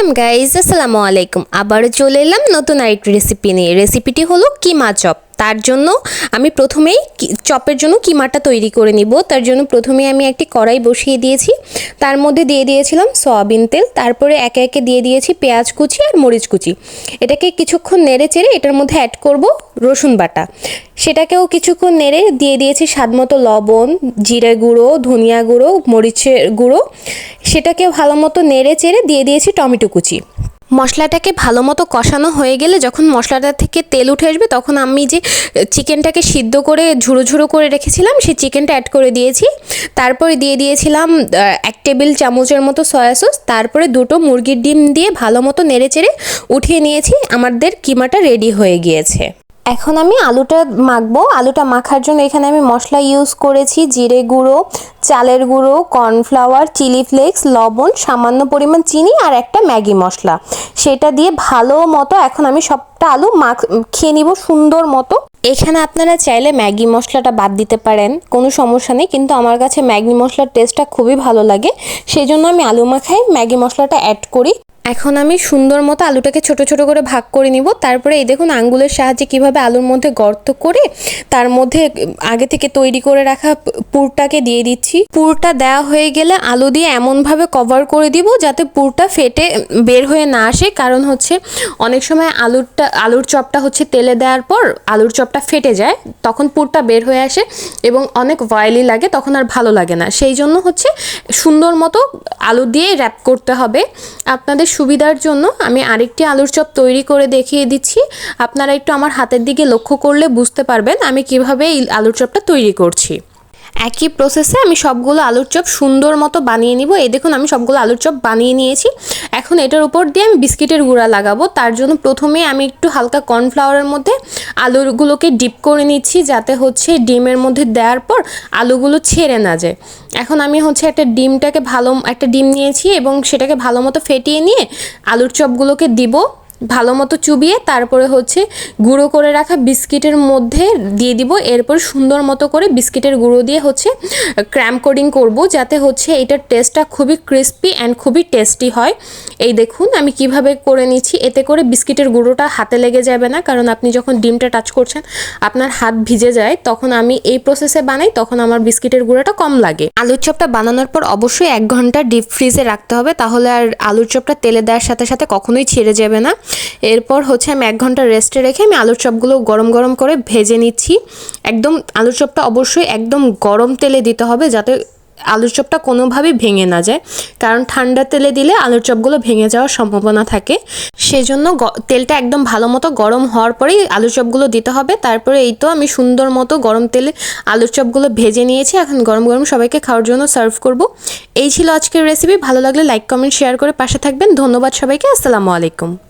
Welcome guys আসসালামু আলাইকুম। আবারও চলে এলাম নতুন আরেকটি রেসিপি নিয়ে। রেসিপিটি হলো কিমা চপ। তার জন্য আমি প্রথমেই চপের জন্য কিমাটা তৈরি করে নিব। তার জন্য প্রথমে আমি একটি কড়াই বসিয়ে দিয়েছি। তার মধ্যে দিয়ে দিয়েছিলাম সয়াবিন তেল। তারপরে একে একে দিয়ে দিয়েছি পেঁয়াজ কুচি আর মরিচ কুচি। এটাকে কিছুক্ষণ নেড়ে চেড়ে এটার মধ্যে অ্যাড করব রসুন বাটা। সেটাকেও কিছুক্ষণ নেড়ে দিয়ে দিয়েছি স্বাদমতো লবণ, জিরে গুঁড়ো, ধনিয়া গুঁড়ো, মরিচের গুঁড়ো। সেটাকে ভালো মতো নেড়ে চেড়ে দিয়ে দিয়েছি টমেটো কুচি। মশলাটাকে ভালো মতো কষানো হয়ে গেলে যখন মশলাটা থেকে তেল উঠে আসবে, তখন আমি যে চিকেনটাকে সিদ্ধ করে ঝুড়ো ঝুড়ো করে রেখেছিলাম, সেই চিকেনটা অ্যাড করে দিয়েছি। তারপরে দিয়ে দিয়েছিলাম এক টেবিল চামচের মতো সয়া সস তারপরে দুটো মুরগির ডিম দিয়ে ভালো মতো নেড়ে চেড়ে উঠিয়ে নিয়েছি, আমাদের কিমাটা রেডি হয়ে গিয়েছে। এখন আমি আলুটা মাখবো। আলুটা মাখার জন্য এখানে আমি মশলা ইউজ করেছি, জিরে গুঁড়ো চালের গুঁড়ো, কর্নফ্লাওয়ার, চিলি ফ্লেক্স, লবণ, সামান্য পরিমাণ চিনি আর একটা ম্যাগি মশলা। সেটা দিয়ে ভালো মতো এখন আমি সবটা আলু মাখ, খেয়ে নিব সুন্দর মতো। এখানে আপনারা চাইলে ম্যাগি মশলাটা বাদ দিতে পারেন, কোনো সমস্যা নেই, কিন্তু আমার কাছে ম্যাগি মশলার টেস্টটা খুবই ভালো লাগে। সেই জন্য আমি আলু মাখায় ম্যাগি মশলাটা অ্যাড করি। এখন আমি সুন্দর মতো আলুটাকে ছোট ছোট করে ভাগ করে নিব। তারপরে এই দেখুন আঙ্গুলের সাহায্যে কীভাবে আলুর মধ্যে গর্ত করে, তার মধ্যে আগে থেকে তৈরি করে রাখা পুরটাকে দিয়ে দিচ্ছি। পুরটা দেওয়া হয়ে গেলে আলু দিয়ে এমনভাবে কভার করে দিব যাতে পুরটা ফেটে বের হয়ে না আসে। কারণ হচ্ছে অনেক সময় আলুরটা, আলুর চপটা হচ্ছে তেলে দেওয়ার পর আলুর চপটা ফেটে যায়, তখন পুরটা বের হয়ে আসে এবং অনেক অয়েলি লাগে, তখন আর ভালো লাগে না। সেই জন্য হচ্ছে সুন্দর মতো আলু দিয়ে র্যাপ করতে হবে। আপনাদের সুবিধার জন্য আমি আরেকটি আলুর চপ তৈরি করে দেখিয়ে দিচ্ছি। আপনারা একটু আমার হাতের দিকে লক্ষ্য করলে বুঝতে পারবেন আমি কীভাবে এই আলুর চপটা তৈরি করছি। একই প্রসেসে আমি সবগুলো আলুর চপ সুন্দর মতো বানিয়ে নিব। এই দেখুন, আমি সবগুলো আলুর চপ বানিয়ে নিয়েছি। এখন এটার উপর দিয়ে আমি বিস্কিটের গুঁড়া লাগাবো। তার জন্য প্রথমে আমি একটু হালকা কর্নফ্লাওয়ারের মধ্যে আলুগুলোকে ডিপ করে নিচ্ছি, যাতে হচ্ছে ডিমের মধ্যে দেওয়ার পর আলুগুলো ছেড়ে না যায়। এখন আমি হচ্ছে একটা ডিমটাকে ভালো, একটা ডিম নিয়েছি এবং সেটাকে ভালো মতো ফেটিয়ে নিয়ে আলুর চপগুলোকে দিব। ভালো মতো চুবিয়ে তারপরে হচ্ছে গুঁড়ো করে রাখা বিস্কিটের মধ্যে দিয়ে দিব। এরপর সুন্দর মতো করে বিস্কিটের গুঁড়ো দিয়ে হচ্ছে ক্র্যাম কোডিং করব যাতে হচ্ছে এটার টেস্টটা খুবই ক্রিস্পি অ্যান্ড খুবই টেস্টি হয়। এই দেখুন, আমি কীভাবে করে নিচ্ছি। এতে করে বিস্কিটের গুঁড়োটা হাতে লেগে যাবে না, কারণ আপনি যখন ডিমটা টাচ করছেন, আপনার হাত ভিজে যায়, তখন আমি এই প্রসেসে বানাই, তখন আমার বিস্কিটের গুঁড়োটা কম লাগে। আলুর চপটা বানানোর পর অবশ্যই এক ঘণ্টা ডিপ ফ্রিজে রাখতে হবে, তাহলে আর আলুর চপটা তেলে দেওয়ার সাথে সাথে কখনোই ছেড়ে যাবে না। এরপর হচ্ছে আমি এক ঘণ্টা রেস্টে রেখে আমি আলুর চপগুলো গরম গরম করে ভেজে নিচ্ছি। একদম আলুর চপটা অবশ্যই একদম গরম তেলে দিতে হবে যাতে আলুর চপটা কোনোভাবেই ভেঙে না যায়। কারণ ঠান্ডা তেলে দিলে আলুর চপগুলো ভেঙে যাওয়ার সম্ভাবনা থাকে। সেজন্য তেলটা একদম ভালো মতো গরম হওয়ার পরেই আলুর চপগুলো দিতে হবে। তারপরে এই তো আমি সুন্দর মতো গরম তেলে আলুর চপগুলো ভেজে নিয়েছি। এখন গরম গরম সবাইকে খাওয়ার জন্য সার্ভ করব। এই ছিল আজকের রেসিপি ভালো লাগলে লাইক কমেন্ট শেয়ার করে পাশে থাকবেন। ধন্যবাদ সবাইকে। আসসালামু আলাইকুম।